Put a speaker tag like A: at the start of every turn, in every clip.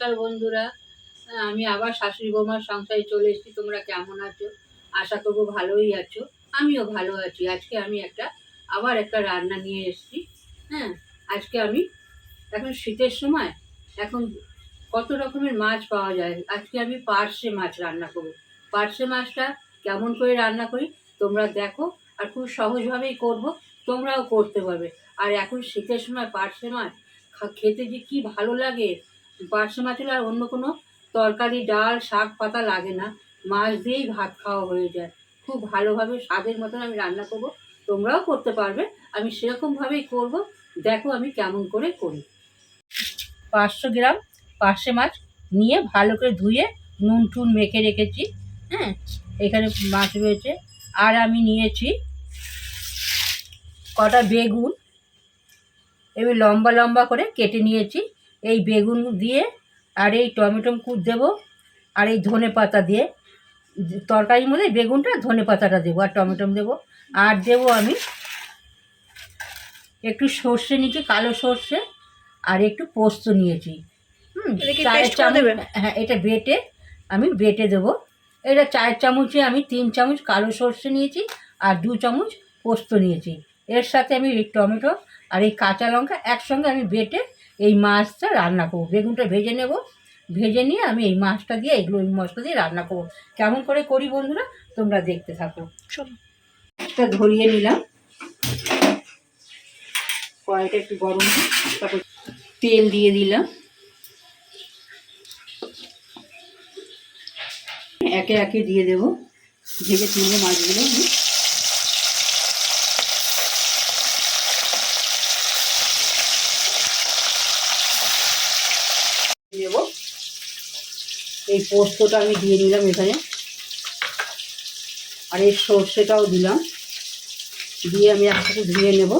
A: নমস্কার বন্ধুরা। আমি আবার শাশুড়ি বৌমার সংসারে চলে এসেছি। তোমরা কেমন আছো? আশা করব ভালোই আছো। আমিও ভালো আছি। আজকে আমি একটা, আবার একটা রান্না নিয়ে এসেছি। হ্যাঁ আজকে আমি, এখন শীতের সময়, এখন কত রকমের মাছ পাওয়া যায়? আজকে আমি পার্শে মাছ রান্না করব। পার্শে মাছটা কেমন করে রান্না করি, তোমরা দেখো, আর খুব সহজভাবেই করব, তোমরাও করতে পারবে। আর এখন শীতের সময় পার্শে মাছ খেতে যে কি ভালো লাগে পার্শে মাছ আর অন্য কোনো তরকারি, ডাল, শাক পাতা লাগে না। মাছ দিয়েই ভাত খাওয়া হয়ে যায়। খুব ভালোভাবে স্বাদের মতন আমি রান্না করব, তোমরাও করতে পারবে। আমি সেরকমভাবেই করব। দেখো আমি কেমন করে করি। পাঁচশো গ্রাম পার্শে মাছ নিয়ে ভালো করে ধুয়ে নুন টুন মেখে রেখেছি। হ্যাঁ এখানে মাছ রয়েছে। আর আমি নিয়েছি কটা বেগুন। এবার লম্বা লম্বা করে কেটে নিয়েছি। এই বেগুন দিয়ে আর এই টমেটো কুচ দেবো আর এই ধনে পাতা দিয়ে। তরকারির মধ্যে বেগুনটা ধনে পাতাটা দেবো আর টমেটো দেবো। আর দেবো আমি একটু সর্ষে নিয়েছি কালো সর্ষে আর একটু পোস্ত নিয়েছি। হুম চায়ের চামচ হ্যাঁ এটা বেটে আমি বেটে দেবো। এটা চায়ের চামচে আমি তিন চামচ কালো সর্ষে নিয়েছি আর দু চামচ পোস্ত নিয়েছি। এর সাথে আমি এই টমেটো আর এই কাঁচা লঙ্কা একসঙ্গে আমি বেটে এই মাছটা রান্না করব। বেগুনটা ভেজে নেব। ভেজে নিয়ে আমি এই মাছটা দিয়ে এগুলো এই মশলা দিয়ে রান্না করব। কেমন করে করি বন্ধুরা তোমরা দেখতে থাকো।
B: চলো।
A: একটা ধরিয়ে নিলাম। কড়াইটা একটু গরম তারপর তেল দিয়ে দিলাম। একে একে দিয়ে দেবো। ভেজে তুলে মাছগুলো আমি দেব এই পোস্তটা আমি দিয়ে নিলাম এখানে। আর এই সর্ষেটাও দিলাম। দিয়ে আমি একসাথে ধুয়ে নেব।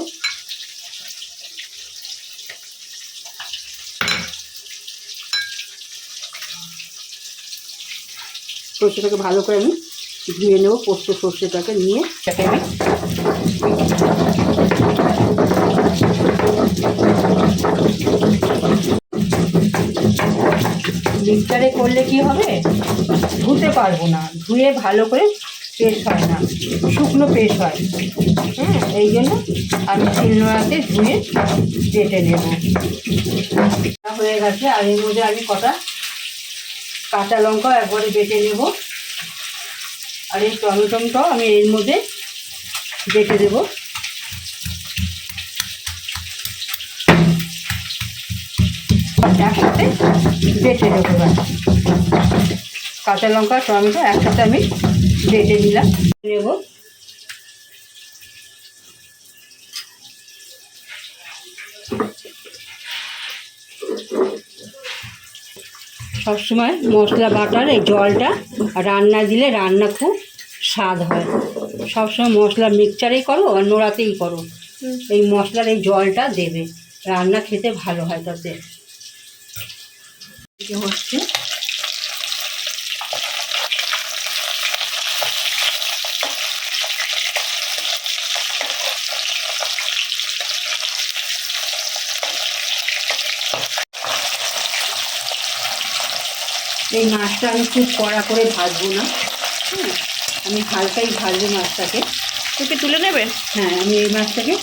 A: সর্ষেটাকে ভালো করে আমি ধুয়ে নেব পোস্ত সর্ষেটাকে নিয়ে। আমি মিক্সারে করলে কি হবে? ধুতে পারব না। ধুয়ে ভালো করে পেস্ট হয় না। শুকনো পেস্ট হয়। হ্যাঁ এই জন্য আমি শিলনোড়াতে ধুয়ে বেটে নেব। হয়ে গেছে। আর এর মধ্যে আমি কটা কাঁচা লঙ্কা একবারে বেটে নেব। আর এই টমেটোটাও আমি এর মধ্যে বেটে দেবো। একসাথে বেটে দেবো এবার। কাঁচা লঙ্কা টমেটো একসাথে আমি বেটে দিলাম নেব। সবসময় মশলা বাটার এই জলটা রান্না দিলে রান্না খুব স্বাদ হয়। সবসময় মশলা মিক্সচারেই করো আর নোড়াতেই করো। এই মশলার এই জলটা দেবে। রান্না খেতে ভালো হয় তাতে। হচ্ছে এই মাছটা আমি খুব কড়া করে ভাজবো না হ্যাঁ? আমি হালকাই ভাজবো মাছটাকে।
B: তুমি তুলে নেবেন
A: হ্যাঁ আমি এই মাছটাকে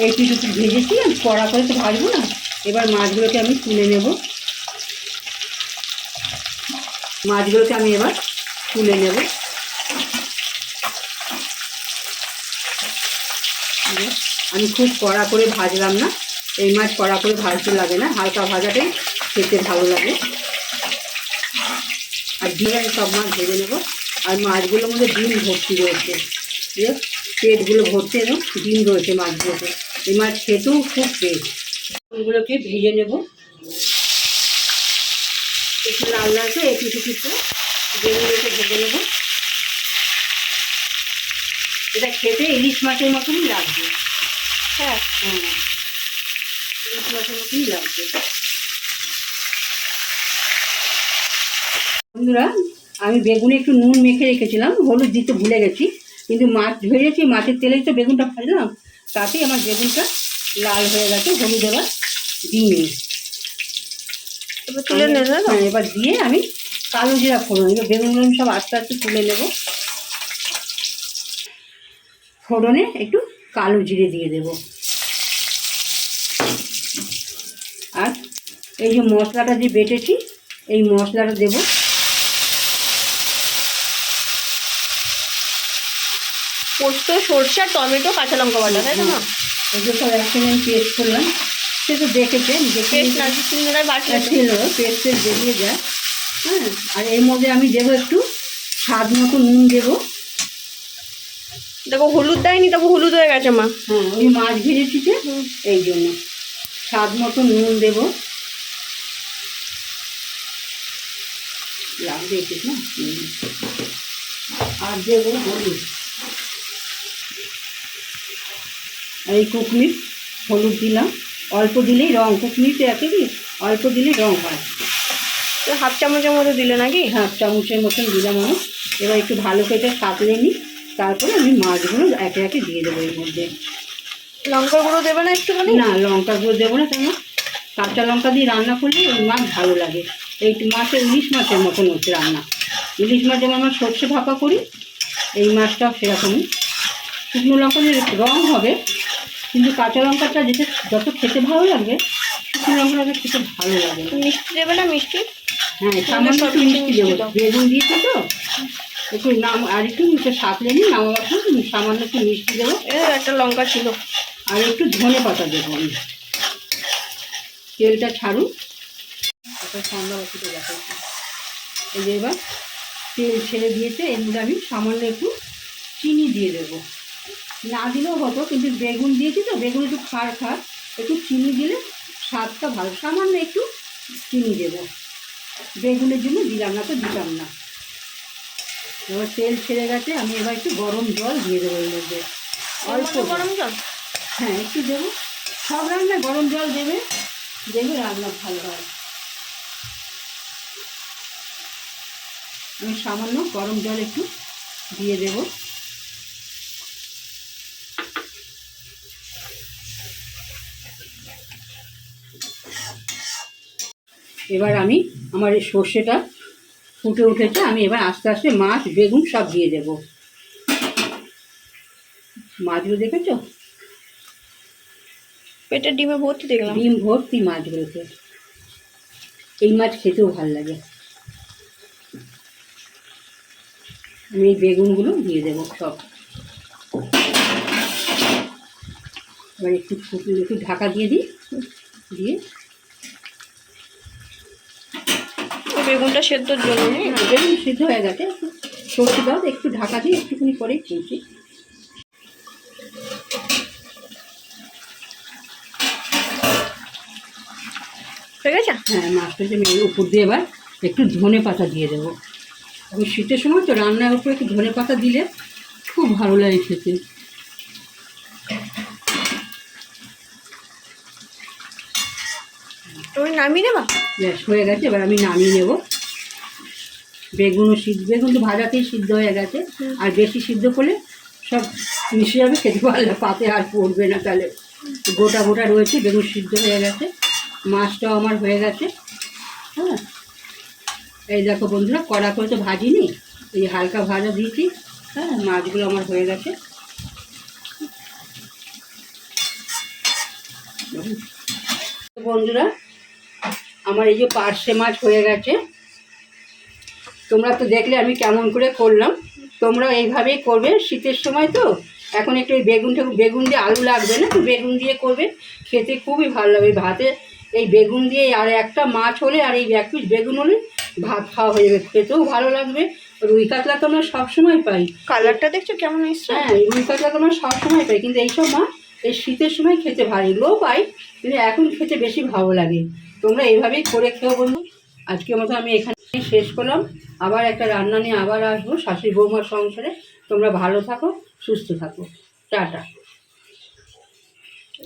A: একটু একটু ভেজেছি আমি কড়া করে তো ভাজবো না। এবার মাছগুলোকে আমি তুলে নেব। মাছগুলোকে আমি এবার তুলে নেব। আমি খুব কড়া করে ভাজলাম না। এই মাছ কড়া করে ভাজতে লাগে না, হালকা ভাজাটাই খেতে ভালো লাগে। আর ডিম আমি সব মাছ ভেজে নেব। আর মাছগুলোর মধ্যে ডিম ভর্তি রয়েছে। দিয়ে পেটগুলো ভর্তি এবং ডিম রয়েছে মাছগুলোতে। এই মাছ খেতেও খুব পেট এগুলোকে ভেজে নেব। একটু লাল করে একটু একটু একটু বেগুনগুলোকে ভেজে নেব। এটা খেতে ইলিশ মাছের মতনই লাগবে।
B: হ্যাঁ।
A: হ্যাঁ ইলিশ মাছের মতনই লাগবে। বন্ধুরা আমি বেগুনে একটু নুন মেখে রেখেছিলাম হলুদ দিতে ভুলে গেছি। কিন্তু মাছ ভেজেছি মাছের তেলেই তো বেগুনটা ভাজলাম তাতেই আমার বেগুনটা লাল হয়ে গেছে হলুদ এবার দিইনি
B: এবার তুলে নেবে না
A: হ্যাঁ এবার দিয়ে আমি কালো জিরা ফোড়ন এবার বেগুনগুলো আমি সব আস্তে আস্তে তুলে নেব। ফোড়নে একটু কালো জিরে দিয়ে দেব। আর এই যে মশলাটা যে বেটেছি এই মশলাটা দেব।
B: পোস্ত সরষে টমেটো কাঁচা লঙ্কা বাটা তাই তো মা?
A: এগুলো সব একসঙ্গে পেস্ট করলাম। সে তো দেখেছেন দেখে
B: পেস্ট না
A: পেস্টের বেরিয়ে যায়। হ্যাঁ আর এর মধ্যে আমি দেবো একটু স্বাদ মতো নুন দেবো।
B: দেখো হলুদ দেয়নি তবু হলুদ হয়ে গেছে মা।
A: হ্যাঁ ওই মাছ ভেজেছিতে এই জন্য। স্বাদ মতো নুন দেব। লাগবে একটু না হুম। আর দেবো হলুদ। এই কুকমির হলুদ দিলাম। অল্প দিলেই রং কুকমিতে এত কি? অল্প দিলেই রং হয়।
B: তো হাফ চামচের মতো দিলে নাকি?
A: হাফ চামচের মতন দিলাম আমি। এবার একটু ভালো করে এটা সাঁতলে নিই। তারপরে আমি মাছগুলো একে একে দিয়ে দেবো এর মধ্যে।
B: লঙ্কা গুঁড়ো দেবে না একটুখানি?
A: না লঙ্কা গুঁড়ো দেবো না কেন? কাঁচা লঙ্কা দিয়ে রান্না করলে ওই মাছ ভালো লাগে। এই মাছের ইলিশ মাছের মতন হচ্ছে রান্না। ইলিশ মাছ যেমন আমরা সর্ষে ভাপা করি এই মাছটাও সেরকমই। শুকনো লঙ্কা রং হবে কিন্তু কাঁচা লঙ্কাটা যেটা যত খেতে ভালো লাগবে শুকনো লঙ্কাটা খেতে ভালো লাগে।
B: মিষ্টি দেবে না মিষ্টি?
A: হ্যাঁ সামান্য একটু মিষ্টি দেবো। বেগুন দিয়েছি তো। একটু নাম আর একটু একটু সাঁতলে নিই নামাবার সময় সামান্য একটু মিষ্টি দেবো।
B: একটা লঙ্কা ছিল।
A: আর একটু ধনে পাতা দেবো আমি। তেলটা ছাড়ুন। দেখাচ্ছি। এই যে এবার তেল ছেড়ে দিয়েছে এর মধ্যে আমি সামান্য একটু চিনি দিয়ে দেবো। না দিলেও হতো কিন্তু বেগুন দিয়েছি তো বেগুন একটু খাড় খাড় একটু চিনি দিলে স্বাদটা ভালো। সামান্য একটু চিনি দেবো। বেগুনের জন্য দিলাম না তো দিতাম না। এবার তেল ছেড়ে গেছে আমি এবার একটু গরম জল দিয়ে দেবো এর মধ্যে। অল্প
B: গরম জল?
A: হ্যাঁ একটু দেবো। সব রান্না গরম জল দেবে দেবে রান্না ভালো হয়। আমি সামান্য গরম জল একটু দিয়ে দেব। এবার আমি আমার এই সর্ষেটা ফুটে উঠেছে আমি এবার আস্তে আস্তে মাছ বেগুন সব দিয়ে দেব। মাছগুলো দেখেছ?
B: পেটের ডিমে ভর্তি দেখলাম।
A: ডিম ভর্তি মাছগুলোতে এই মাছ খেতেও ভালো লাগে। আমি এই বেগুনগুলো দিয়ে দেবো সব। এবার একটু একটু ঢাকা দিয়ে দিই দিয়ে
B: ওই বেগুনটা সেদ্ধর জন্য নি?
A: বেগুন সিদ্ধ হয়ে গেছে। সর্ষে দাও একটু ঢাকা দিয়ে একটুখানি পরেই তুলছি।
B: হয়ে গেছে?
A: হ্যাঁ মাছটা যে উপর দিয়ে এবার একটু ধনে পাতা দিয়ে দেবো। এখন শীতের সময় তো রান্নার উপরে একটু ধনে পাতা দিলে খুব ভালো লাগে খেতে।
B: নামিয়ে নেবা?
A: ব্যাস হয়ে গেছে এবার আমি নামিয়ে নেব। বেগুনও সিদ্ধ বেগুন তো ভাজাতেই সিদ্ধ হয়ে গেছে। আর বেশি সিদ্ধ করলে সব মিশে যাবে খেতে পারলে পাতে আর পড়বে না তাহলে। গোটা গোটা রয়েছে বেগুন সিদ্ধ হয়ে গেছে। মাছটাও আমার হয়ে গেছে। হ্যাঁ। এই দেখো বন্ধুরা কড়া করে তো ভাজিনি এই হালকা ভাজা দিয়েছি। হ্যাঁ মাছগুলো আমার হয়ে গেছে। বন্ধুরা আমার এই যে পার্শে মাছ হয়ে গেছে। তোমরা তো দেখলে আমি কেমন করে করলাম। তোমরা এইভাবেই করবে শীতের সময় তো। এখন একটু ওই বেগুন টেগুন বেগুন দিয়ে আলু লাগবে না একটু বেগুন দিয়ে করবে। খেতে খুবই ভালো লাগবে ভাতে এই বেগুন দিয়ে আর একটা মাছ হলে আর এই এক পিস বেগুন হলে ভাত খাওয়া হয়ে যাবে। খেতেও ভালো লাগবে। রুই কাতলা তো আমরা সবসময় পাই।
B: কালারটা দেখছ কেমন এসছে?
A: হ্যাঁ রুই কাতলা তো আমরা সবসময় পাই। কিন্তু এইসব মাছ এই শীতের সময় খেতে ভালো। এগুলোও পাই। কিন্তু এখন খেতে বেশি ভালো লাগে। তোমরা এইভাবেই করে খেও বন্ধু। আজকের মতো আমি এখানে শেষ করলাম। আবার একটা রান্না নিয়ে আবার আসব শাশুড়ি বৌমার সংসারে। তোমরা ভালো থাকো, সুস্থ থাকো। টাটা।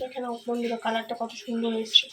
B: দেখে বন্ধুরা, কালারটা কত সুন্দর এসছে।